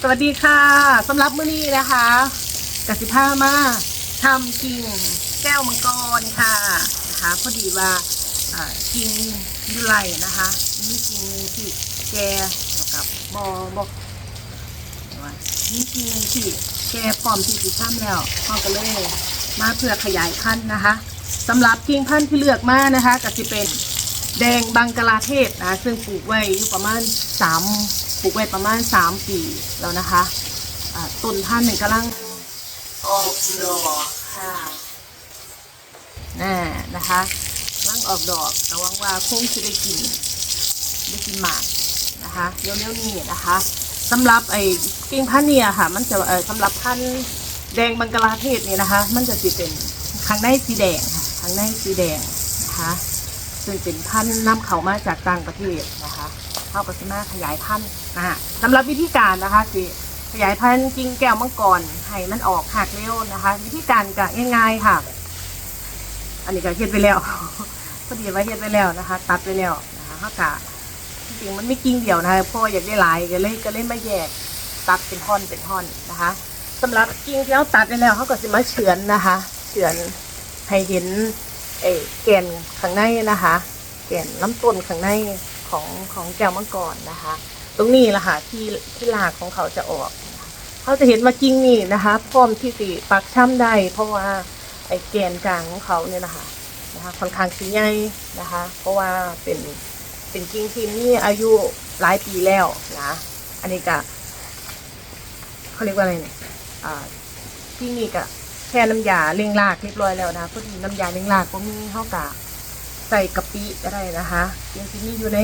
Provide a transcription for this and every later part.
สวัสดีค่ะสำหรับมื้อนี้นะคะกสิภามาทำกิ่งแก้วมังกรค่ะนะคะพอดีว่ากิ่งยุไรนะคะมีกิ่งที่แก่กับบอบว่ามีกิ่งที่แก่พร้อมที่จะทำแล้วพ่อก็เลยมาเพื่อขยายพันธุ์นะคะสำหรับกิ่งพันธุ์ที่เลือกมานะคะก็จะเป็นแดงบังกลาเทศนะซึ่งปลูกไว้อยู่ประมาณสาม ปลูกไว้ประมาณสามปีแล้วนะคะต้นท่านหนึ่งกำลังออกดอกค่ะน่นะคะกำลังออกดอกแต่วังว่าคงจะได้กินได้กินหมากนะคะเร็วๆนี้นะคะสำหรับไอ้กิ่งพันเนี่ยค่ะ มันจะเออสำหรับพันแดงบังกลาเทศเนี่ยนะคะ มันจะสิเป็นข้างในสีแดงค่ะข้างในสีแดงนะคะซึ่งเป็นพันธุ์นำเขามาจากต่างประเทศนะคะ เข้าไปมาขยายพันธุ์นะฮะสำหรับวิธีการนะคะสิขยายพันธุ์กิ่งแก้วมังกรให้มันออกหักเร็วนะคะ วิธีการก็ง่ายๆค่ะ อันนี้ก็เฮ็ดไปแล้วพอดีว่าเฮ็ดไปแล้วนะคะ ตัดไปแล้วนะคะเขากะจริงมันไม่กิ่งเดียวนะคะเพราะว่าอยากได้หลายก็เลยก็เลยมาแยกตัดเป็นท่อนเป็นท่อนนะคะสำหรับกิ่งที่เขาตัดไปแล้วเขาก็สิมาเฉือนนะคะเฉือนให้เห็นเออแกนข้างในนะคะ แกนลำต้นข้างใน ของของแก้วมังกรนะคะ ตรงนี้แหละค่ะที่ที่รากของเขาจะออก เขาจะเห็นว่ากิ่งนี่นะคะ พร้อมที่ติปักช่ำได้ เพราะว่าไอ้แกนกลางของเขาเนี่ยนะคะนะคะค่อนข้างสีใหญ่นะคะ เพราะว่าเป็นเป็นกิ่งที่มีอายุหลายปีแล้วนะอันนี้ก็เขาเรียกว่าอะไรเนี่ยอ่ากิ่งนี่ก็แค่น้ำยาเลี้ยงรากเรียบร้อยแล้วนะพอดีน้ำยาเลี้ยงรากก็มีเข้ากะ ใส่กะปิก็ได้นะคะยังที่มีอยู่ใน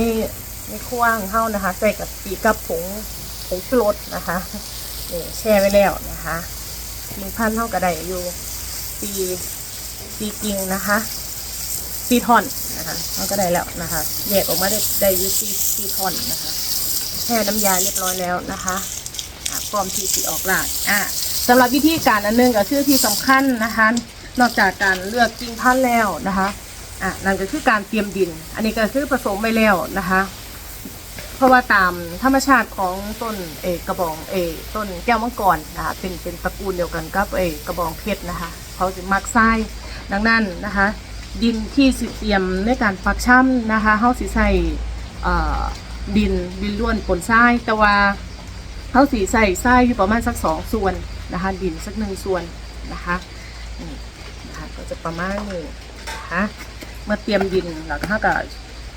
ในครัวของเฮานะคะ ใส่กะปิกับผงผงชูรสนะคะนี่แช่ไว้แล้วนะคะกิ่งพันธุ์เฮาก็ได้อยู่สีสีกิ่งนะคะสีท่อนนะคะเฮาก็ได้แล้วนะคะแยกออกมาได้ได้อยู่สีสีท่อนนะคะแช่น้ำยาเรียบร้อยแล้วนะคะพร้อมที่สีออกรากอะสำหรับวิธีการอันหนึงก็คือที่สำคัญนะคะ นอกจากการเลือกกิ่งพันแล้วนะคะ อะนั่นก็คือการเตรียมดิน อันนี้ก็คือผสมไปแล้วนะคะ เพราะว่าตามธรรมชาติของต้นเอกกระบองเอกต้นแก้วมังกรนะคะเป็นเป็นตระกูลเดียวกันกับเอกกระบองเพชรนะคะ เขาจะมักทรายดังนั้นนะคะ ดินที่สิเตรียมในการปักช่ำนะคะเขาสิใส่ดินดินล้วนปนทรายแต่ว่าเขาสีใส่ไส้อยู่ประมาณสักสองส่วนนะคะ ดินสักหนึ่งส่วนนะคะนี่นะคะก็จะประมาณนี้นะคะ เมื่อเตรียมดินเราก็ก็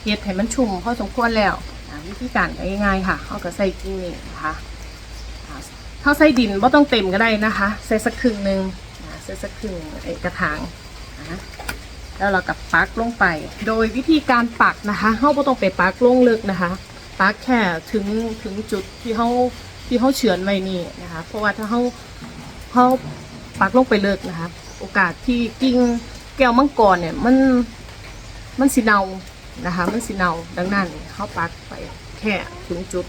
เฮ็ดให้มันชุ่มพอสมควรแล้ววิธีการก็ง่ายๆค่ะเขาก็ใส่กิ่งนี่นะคะอ่าถ้าใส่ดินว่าต้องเต็มก็ได้นะคะ ใส่สักครึ่งหนึ่งใส่สักครึ่งกระถางนะแล้วเรากับปักลงไป โดยวิธีการปักนะคะเขาไม่ต้องไปปักลงลึกนะคะปักแค่ถึงถึงจุดที่เขาที่เขาเฉือนไว้นี่นะคะ เพราะว่าถ้าเขาเขาปักลงไปเลิกนะคะ โอกาสที่กิ่งแก้วมังกรเนี่ยมัน มันสิเนานะคะ มันสิเนาดังนั้นเขาปักไปแค่ถึงจุด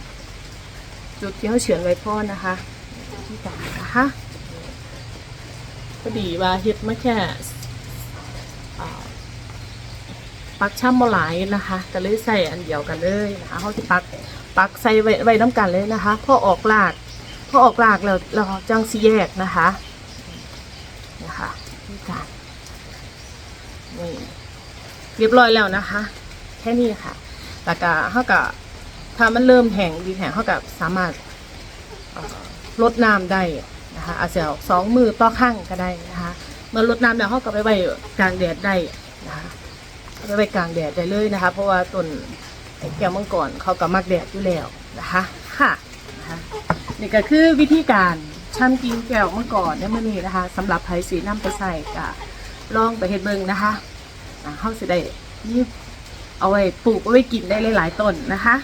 จุดที่เขาเฉือนไว้พ่อนะคะที่ต่างนะคะพอดีว่าเฮ็ดมาแค่ปักช่ำบ่หลายนะคะก็เลยใส่อันเดียวกันเลยนะคะเขาจะปักปักใส่ไว้ไว้น้ำกันเลยนะคะ พอออกรากพอออกรากแล้วเราจังสีแยกนะคะนะคะนี่การนี่ เรียบร้อยแล้วนะคะ แค่นี้ค่ะ แล้วก็เขาก็ถ้ามันเริ่มแห้งดีแห้งเขาก็สามารถลดน้ำได้นะคะอาจจะสองมือต่อข้างก็ได้นะคะเมื่อลดน้ำแล้วเขาก็ไปไว้กลางแดดได้นะคะไปไว้กลางแดดได้เลยนะคะ เพราะว่าต้นแก้วมังกรเขาก็มักแดดอยู่แล้วนะคะค่ะนะคะนี่ก็คือวิธีการช่ำกินแก้วมังกรในมื้อนี้นะคะสำหรับไผสีน้ำไปใส่ก็ลองไปเฮ็ดเบิ่งนะคะ อ่าเขาสิได้นี่เอาไว้ปลูกเอาไว้กินได้หลายๆต้นนะคะ